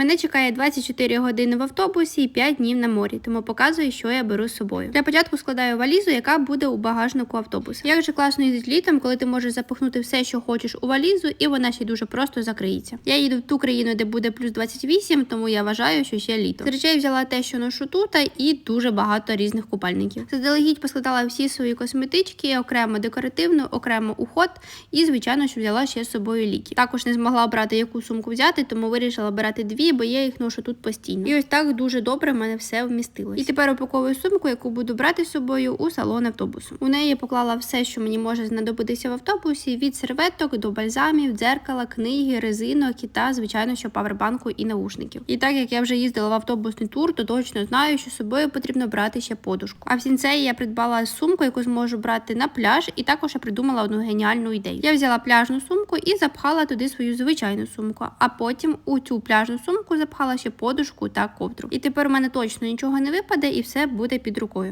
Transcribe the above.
Мене чекає 24 години в автобусі і 5 днів на морі, тому показую, що я беру з собою. Для початку складаю валізу, яка буде у багажнику автобуса. Як же класно їздити літом, коли ти можеш запихнути все, що хочеш у валізу, і вона ще дуже просто закриється. Я їду в ту країну, де буде плюс 28, тому я вважаю, що ще літо. З речей взяла те, що ношу тут, і дуже багато різних купальників. Заздалегідь поскладала всі свої косметички, окремо декоративну, окремо уход, і звичайно, що взяла ще з собою ліки. Також не змогла обрати, яку сумку взяти, тому вирішила брати дві, бо я їх ношу тут постійно. І ось так дуже добре в мене все вмістилось. І тепер упаковую сумку, яку буду брати з собою у салон автобусу. У неї поклала все, що мені може знадобитися в автобусі: від серветок до бальзамів, дзеркала, книги, резинок і та, звичайно, що павербанку і наушників. І так як я вже їздила в автобусний тур, то точно знаю, що з собою потрібно брати ще подушку. А в сінцеї я придбала сумку, яку зможу брати на пляж, і також я придумала одну геніальну ідею. Я взяла пляжну сумку і запхала туди свою звичайну сумку. А потім у цю пляжну сумку запхала ще подушку та ковдру. І тепер у мене точно нічого не випаде, і все буде під рукою.